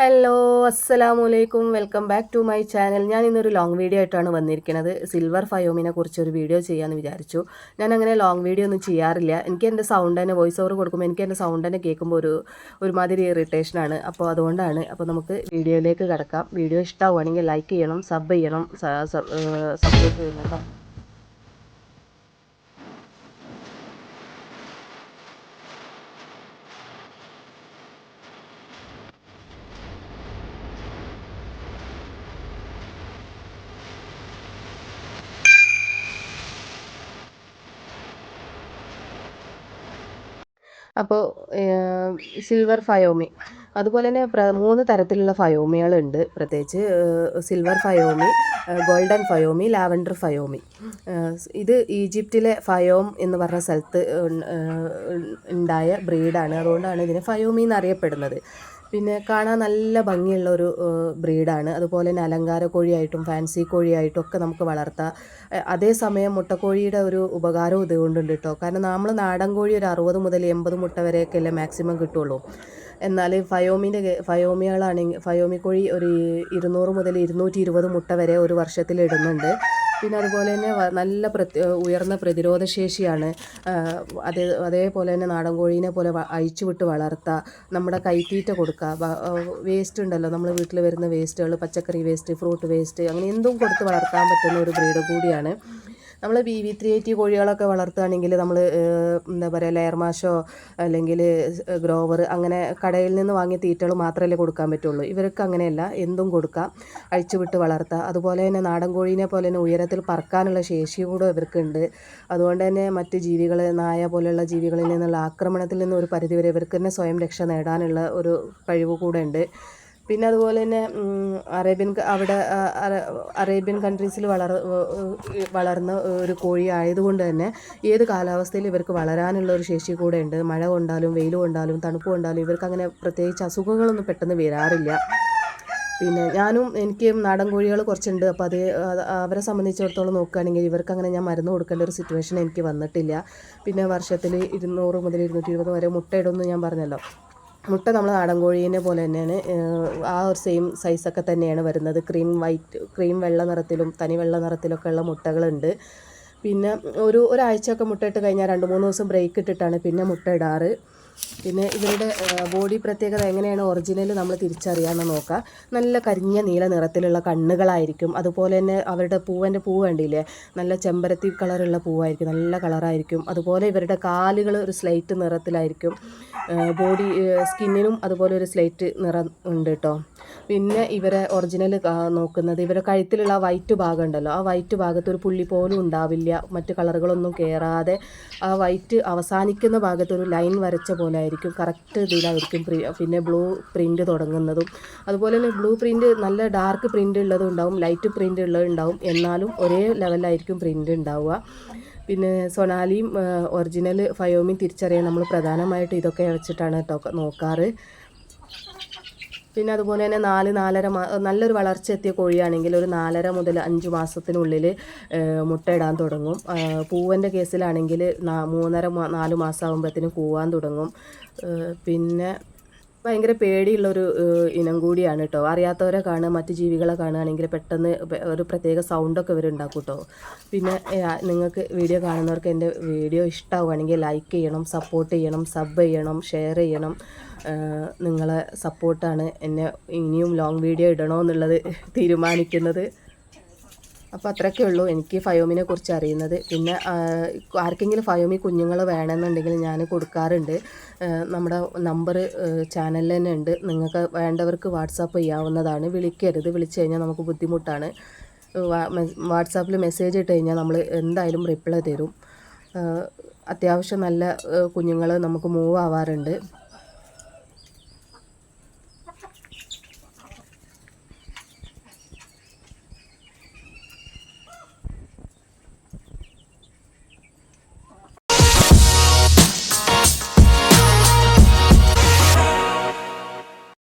Hello അസ്സലാമു അലൈക്കും welcome back to my channel. ഞാൻ ഇന്നൊരു ലോങ് വീഡിയോ ആയിട്ടാണ് വന്നിരിക്കുന്നത്. സിൽവർ ഫയോമിനെ കുറിച്ചൊരു വീഡിയോ ചെയ്യാമെന്ന് വിചാരിച്ചു. ഞാൻ അങ്ങനെ ലോങ് വീഡിയോ ഒന്നും ചെയ്യാറില്ല. എനിക്ക് എന്റെ സൗണ്ട് തന്നെ വോയിസ് ഓവർ കൊടുക്കുമ്പോൾ എനിക്ക് എന്റെ സൗണ്ട് തന്നെ കേൾക്കുമ്പോൾ ഒരു ഒരുമാതിരി ഇറിറ്റേഷനാണ് അപ്പോൾ അതുകൊണ്ടാണ് അപ്പോൾ നമുക്ക് വീഡിയോയിലേക്ക് കിടക്കാം. വീഡിയോ ഇഷ്ടമാവുകയാണെങ്കിൽ ലൈക്ക് ചെയ്യണം സബ് ചെയ്യണം സപ്പോർട്ട് ചെയ്യണം കേട്ടോ അപ്പോൾ സിൽവർ ഫയോമി അതുപോലെ തന്നെ മൂന്ന് തരത്തിലുള്ള ഫയോമികളുണ്ട് പ്രത്യേകിച്ച് silver Fayoumi golden Fayoumi lavender Fayoumi ഇത് ഈജിപ്തിലെ ഫയോം എന്ന് പറഞ്ഞ സ്ഥലത്ത് ഉണ്ടായ ബ്രീഡാണ് അതുകൊണ്ടാണ് ഇതിനെ ഫയോമി എന്നറിയപ്പെടുന്നത്. പിന്നെ കാണാൻ നല്ല ഭംഗിയുള്ള ഒരു ബ്രീഡാണ്. അതുപോലെ തന്നെ അലങ്കാര കോഴിയായിട്ടും ഫാൻസി കോഴിയായിട്ടും ഒക്കെ നമുക്ക് വളർത്താം. അതേസമയം മുട്ടക്കോഴിയുടെ ഒരു ഉപകാരവും ഇതുകൊണ്ടുണ്ട് കേട്ടോ. കാരണം നമ്മൾ നാടൻ കോഴി ഒരു അറുപത് മുതൽ എൺപത് മുട്ട വരെയൊക്കെ അല്ലേ മാക്സിമം കിട്ടുള്ളൂ. എന്നാൽ ഫയോമിന്റെ ഫയോമികളാണെങ്കിൽ ഫയോമി കോഴി ഒരു ഇരുന്നൂറ് മുതൽ ഇരുന്നൂറ്റി ഇരുപത് മുട്ട വരെ ഒരു വർഷത്തിൽ ഇടുന്നുണ്ട്. പിന്നെ അതുപോലെ തന്നെ നല്ല ഉയർന്ന പ്രതിരോധ ശേഷിയാണ് അതേ അതേപോലെ തന്നെ നാടൻ കോഴീനെ പോലെ അഴിച്ചു വിട്ട് വളർത്തുക നമ്മുടെ കൈത്തീറ്റ കൊടുക്കുക വേസ്റ്റ് ഉണ്ടല്ലോ നമ്മൾ വീട്ടിൽ വരുന്ന വേസ്റ്റുകൾ പച്ചക്കറി വേസ്റ്റ് ഫ്രൂട്ട് വേസ്റ്റ് അങ്ങനെ എന്തും കൊടുത്ത് വളർത്താൻ പറ്റുന്ന ഒരു ബ്രീഡ് കൂടിയാണ്. നമ്മൾ ബി വി ത്രീ എയ്റ്റി കോഴികളൊക്കെ വളർത്തുകയാണെങ്കിൽ നമ്മൾ എന്താ പറയുക ലെയർ മാഷോ അല്ലെങ്കിൽ ഗ്രോവർ അങ്ങനെ കടയിൽ നിന്ന് വാങ്ങിയ തീറ്റകൾ മാത്രമല്ലേ കൊടുക്കാൻ പറ്റുള്ളൂ. ഇവർക്ക് അങ്ങനെയല്ല. എന്തും കൊടുക്കാം. അഴിച്ചു വിട്ട് വളർത്താം. അതുപോലെ തന്നെ നാടൻ കോഴീനെ പോലെ തന്നെ ഉയരത്തിൽ പറക്കാനുള്ള ശേഷി കൂടെ ഇവർക്കുണ്ട്. അതുകൊണ്ട് തന്നെ മറ്റ് ജീവികൾ നായ പോലെയുള്ള ജീവികളിൽ നിന്നുള്ള ആക്രമണത്തിൽ നിന്ന് ഒരു പരിധിവരെ ഇവർക്ക് തന്നെ സ്വയം രക്ഷ നേടാനുള്ള ഒരു കഴിവ് കൂടെ ഉണ്ട്. പിന്നെ അതുപോലെ തന്നെ അറേബ്യൻ അവിടെ അറേബ്യൻ കൺട്രീസിൽ വളർ വളർന്ന ഒരു കോഴി ആയതുകൊണ്ട് തന്നെ ഏത് കാലാവസ്ഥയിൽ ഇവർക്ക് വളരാനുള്ള ഒരു ശേഷി കൂടെ ഉണ്ട്. മഴ കൊണ്ടാലും വെയിൽ കൊണ്ടാലും തണുപ്പ് കൊണ്ടാലും ഇവർക്ക് അങ്ങനെ പ്രത്യേകിച്ച് അസുഖങ്ങളൊന്നും പെട്ടെന്ന് വരാറില്ല. പിന്നെ ഞാനും എനിക്ക് നാടൻ കോഴികൾ കുറച്ചുണ്ട്. അപ്പോൾ അത് അവരെ സംബന്ധിച്ചിടത്തോളം നോക്കുകയാണെങ്കിൽ ഇവർക്ക് അങ്ങനെ ഞാൻ മരുന്ന് കൊടുക്കേണ്ട ഒരു സിറ്റുവേഷൻ എനിക്ക് വന്നിട്ടില്ല. പിന്നെ വർഷത്തിൽ ഇരുന്നൂറ് മുതൽ ഇരുന്നൂറ്റി ഇരുപത് വരെ മുട്ടയിടുമെന്ന് ഞാൻ പറഞ്ഞല്ലോ. മുട്ട നമ്മൾ നാടൻ കോഴീനെ പോലെ തന്നെയാണ് ആ ഒരു സെയിം സൈസൊക്കെ തന്നെയാണ് വരുന്നത്. ക്രീം വൈറ്റ് ക്രീം വെള്ള നിറത്തിലും തനി വെള്ള നിറത്തിലൊക്കെ ഉള്ള മുട്ടകളുണ്ട്. പിന്നെ ഒരു ഒരാഴ്ചയൊക്കെ മുട്ടയിട്ട് കഴിഞ്ഞാൽ രണ്ട് മൂന്ന് ദിവസം ബ്രേക്ക് ഇട്ടിട്ടാണ് പിന്നെ മുട്ട ഇടാറ്. പിന്നെ ഇവരുടെ ബോഡി പ്രത്യേകത എങ്ങനെയാണ് ഒറിജിനൽ നമ്മൾ തിരിച്ചറിയാമെന്ന് നോക്കാം. നല്ല കരിഞ്ഞ നീല നിറത്തിലുള്ള കണ്ണുകളായിരിക്കും. അതുപോലെ തന്നെ അവരുടെ പൂവന്റെ പൂ കണ്ടില്ലേ? നല്ല ചെമ്പരത്തി കളറുള്ള പൂവായിരിക്കും. നല്ല കളറായിരിക്കും. അതുപോലെ ഇവരുടെ കാലുകൾ ഒരു സ്ലൈറ്റ് നിറത്തിലായിരിക്കും. ബോഡി സ്കിന്നിനും അതുപോലെ ഒരു സ്ലൈറ്റ് നിറം ഉണ്ട് കേട്ടോ പിന്നെ ഇവരെ ഒറിജിനൽ നോക്കുന്നത് ഇവരെ കഴുത്തിലുള്ള വൈറ്റ് ഭാഗം ഉണ്ടല്ലോ. ആ വൈറ്റ് ഭാഗത്ത് ഒരു പുള്ളി പോലും ഉണ്ടാവില്ല. മറ്റ് കളറുകളൊന്നും കയറാതെ ആ വൈറ്റ് അവസാനിക്കുന്ന ഭാഗത്ത് ഒരു ലൈൻ വരച്ച പോലെ ആയിരിക്കും കറക്റ്റ് ഇതിലായിരിക്കും പിന്നെ ബ്ലൂ പ്രിന്റ് തുടങ്ങുന്നതും. അതുപോലെ തന്നെ ബ്ലൂ പ്രിന്റ് നല്ല ഡാർക്ക് പ്രിന്റ് ഉള്ളതും ഉണ്ടാവും ലൈറ്റ് പ്രിന്റ് ഉള്ളത് ഉണ്ടാവും. എന്നാലും ഒരേ ലെവലായിരിക്കും പ്രിന്റ് ഉണ്ടാവുക. പിന്നെ സൊണാലിയും ഒറിജിനൽ ഫയോമിയും തിരിച്ചറിയാൻ നമ്മൾ പ്രധാനമായിട്ട് ഇതൊക്കെ വെച്ചിട്ടാണ് കേട്ടോ നോക്കാറ്. പിന്നെ അതുപോലെ തന്നെ നാല് നാലര നല്ലൊരു വളർച്ച എത്തിയ കോഴിയാണെങ്കിൽ ഒരു നാലര മുതൽ അഞ്ച് മാസത്തിനുള്ളിൽ മുട്ടയിടാൻ തുടങ്ങും. പൂവന്റെ കേസിലാണെങ്കിൽ മൂന്നര നാല് മാസം ആകുമ്പോഴത്തേനും കൂവാൻ തുടങ്ങും. പിന്നെ ഭയങ്കര പേടിയുള്ളൊരു ഇനം കൂടിയാണ് കേട്ടോ അറിയാത്തവരെ കാണുക മറ്റ് ജീവികളെ കാണുകയാണെങ്കിൽ പെട്ടെന്ന് ഒരു പ്രത്യേക സൗണ്ടൊക്കെ ഇവർ കേട്ടോ പിന്നെ നിങ്ങൾക്ക് വീഡിയോ കാണുന്നവർക്ക് എന്റെ വീഡിയോ ഇഷ്ടമാവുകയാണെങ്കിൽ ലൈക്ക് ചെയ്യണം സപ്പോർട്ട് ചെയ്യണം സബ് ചെയ്യണം ഷെയർ ചെയ്യണം. നിങ്ങളെ സപ്പോർട്ടാണ് എന്നെ ഇനിയും ലോങ് വീഡിയോ ഇടണോ എന്നുള്ളത് തീരുമാനിക്കുന്നത്. അപ്പോൾ അത്രയൊക്കെ ഉള്ളൂ. എനിക്ക് ഫയോമിനെ കുറിച്ച് അറിയുന്നത്. പിന്നെ ആർക്കെങ്കിലും ഫയോമി കുഞ്ഞുങ്ങൾ വേണമെന്നുണ്ടെങ്കിൽ ഞാൻ കൊടുക്കാറുണ്ട്. നമ്മുടെ നമ്പർ ചാനലിൽ തന്നെ ഉണ്ട്. നിങ്ങൾക്ക് വേണ്ടവർക്ക് വാട്സാപ്പ് ചെയ്യാവുന്നതാണ്. വിളിക്കരുത്. വിളിച്ചു കഴിഞ്ഞാൽ നമുക്ക് ബുദ്ധിമുട്ടാണ്. വാട്സാപ്പിൽ മെസ്സേജ് ഇട്ട് കഴിഞ്ഞാൽ നമ്മൾ എന്തായാലും റിപ്ലൈ തരും. അത്യാവശ്യം നല്ല കുഞ്ഞുങ്ങൾ നമുക്ക് മൂവ് ആവാറുണ്ട്.